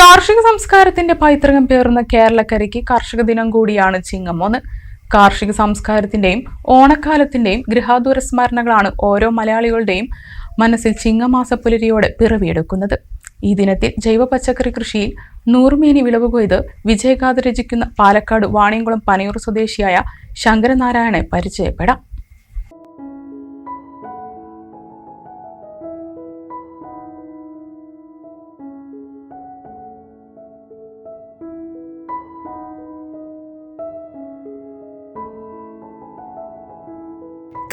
കാർഷിക സംസ്കാരത്തിന്റെ പൈതൃകം പേർന്ന കേരളക്കരയ്ക്ക് കർഷക ദിനം കൂടിയാണ് ചിങ്ങമോന്ന് കാർഷിക സംസ്കാരത്തിന്റെയും ഓണക്കാലത്തിന്റെയും ഗൃഹാതുര സ്മരണകളാണ് ഓരോ മലയാളികളുടെയും മനസ്സിൽ ചിങ്ങമാസ പുലരിയോടെ പിറവിയെടുക്കുന്നത്. ഈ ദിനത്തിൽ ജൈവ പച്ചക്കറി കൃഷിയിൽ നൂറുമേനി വിളവ് കൊയ്ത് വിജയഗാഥ രചിക്കുന്ന പാലക്കാട് വാണിയംകുളം പനയൂർ സ്വദേശിയായ ശങ്കരനാരായണെ പരിചയപ്പെടാം.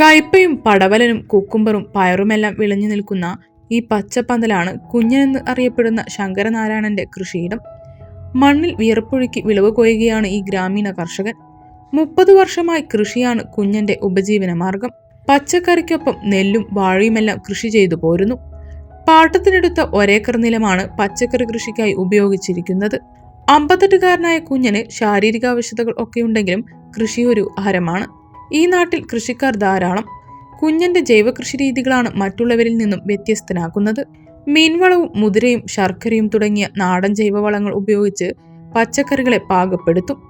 കയ്പയും പടവലനും കുക്കുംബറും പയറുമെല്ലാം വിളഞ്ഞു നിൽക്കുന്ന ഈ പച്ചപ്പന്തലാണ് കുഞ്ഞനെന്ന് അറിയപ്പെടുന്ന ശങ്കരനാരായണന്റെ കൃഷിയിടം. മണ്ണിൽ വിയർപ്പൊഴുക്കി വിളവ് കൊയ്യുകയാണ് ഈ ഗ്രാമീണ കർഷകൻ. മുപ്പത് വർഷമായി കൃഷിയാണ് കുഞ്ഞന്റെ ഉപജീവന മാർഗം. പച്ചക്കറിക്കൊപ്പം നെല്ലും വാഴയുമെല്ലാം കൃഷി ചെയ്തു പോരുന്നു. പാട്ടത്തിനെടുത്ത ഒരേക്കർ നിലമാണ് പച്ചക്കറി കൃഷിക്കായി ഉപയോഗിച്ചിരിക്കുന്നത്. അമ്പത്തെട്ടുകാരനായ കുഞ്ഞന് ശാരീരിക ആവശ്യതകൾ ഒക്കെയുണ്ടെങ്കിലും കൃഷി ഒരു ഹരമാണ്. ഈ നാട്ടിൽ കൃഷിക്കാർ ധാരാളം. കുഞ്ഞന്റെ ജൈവകൃഷി രീതികളാണ് മറ്റുള്ളവരിൽ നിന്നും വ്യത്യസ്തനാക്കുന്നത്. മീൻവളവും മുതിരയും ശർക്കരയും തുടങ്ങിയ നാടൻ ജൈവവളങ്ങൾ ഉപയോഗിച്ച് പച്ചക്കറികളെ പാകപ്പെടുത്തും.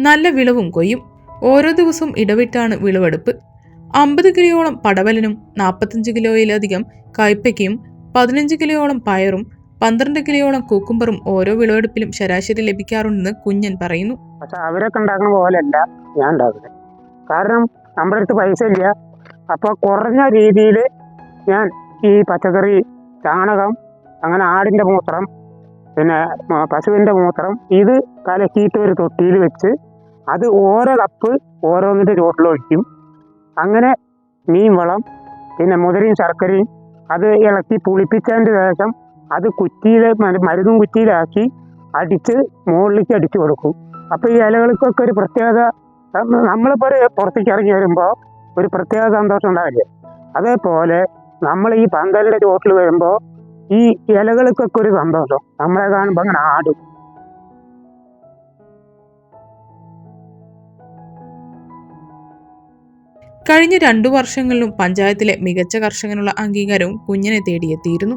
നല്ല വിളവും കൊയ്യും. ഓരോ ദിവസവും ഇടവിട്ടാണ് വിളവെടുപ്പ്. അമ്പത് കിലോയോളം പടവലനും നാൽപ്പത്തഞ്ച് കിലോയിലധികം കയ്പയ്ക്കയും പതിനഞ്ച് കിലോയോളം പയറും പന്ത്രണ്ട് കിലോയോളം കുക്കുംബറും ഓരോ വിളവെടുപ്പിലും ശരാശരി ലഭിക്കാറുണ്ടെന്ന് കുഞ്ഞൻ പറയുന്നു. പക്ഷെ അവരൊക്കെ ഉണ്ടാക്കുന്ന പോലെയല്ല. ഞാൻ ഉണ്ടാക്കുന്നത് കാരണം നമ്മുടെ അടുത്ത് പൈസ ഇല്ല. അപ്പോൾ കുറഞ്ഞ രീതിയിൽ ഞാൻ ഈ പച്ചക്കറി ചാണകം അങ്ങനെ ആടിന്റെ മൂത്രം പിന്നെ പശുവിന്റെ മൂത്രം ഇത് കലക്കിയിട്ട് ഒരു തൊട്ടിയിൽ വെച്ച് അത് ഓരോ കപ്പ് ഓരോന്നിന്റെ ചോട്ടിലൊഴിക്കും അങ്ങനെ മീൻ വളം പിന്നെ മുതിരയും ശർക്കരയും അത് ഇളക്കി പുളിപ്പിച്ചതിന്റെ ശേഷം അത് കുറ്റിയിൽ മരുന്നും കുറ്റിയിലാക്കി അടിച്ച് മുകളിലേക്ക് അടിച്ചു കൊടുക്കും. അപ്പോൾ ഈ ഇലകൾക്കൊക്കെ ഒരു പ്രത്യേകത നമ്മളിപ്പോൾ ഒരു പുറത്തേക്ക് ഇറങ്ങി വരുമ്പോൾ ഒരു പ്രത്യേക സന്തോഷം ഉണ്ടാവില്ലേ? അതേപോലെ നമ്മൾ ഈ പന്തലിന്റെ ചോട്ടിൽ വരുമ്പോൾ ഈ ഇലകൾക്കൊക്കെ ഒരു സന്തോഷം. നമ്മളെ കാണുമ്പോൾ അങ്ങനെ ആടും. കഴിഞ്ഞ രണ്ടു വർഷങ്ങളിലും പഞ്ചായത്തിലെ മികച്ച കർഷകനുള്ള അംഗീകാരവും കുഞ്ഞിനെ തേടിയെത്തിയിരുന്നു.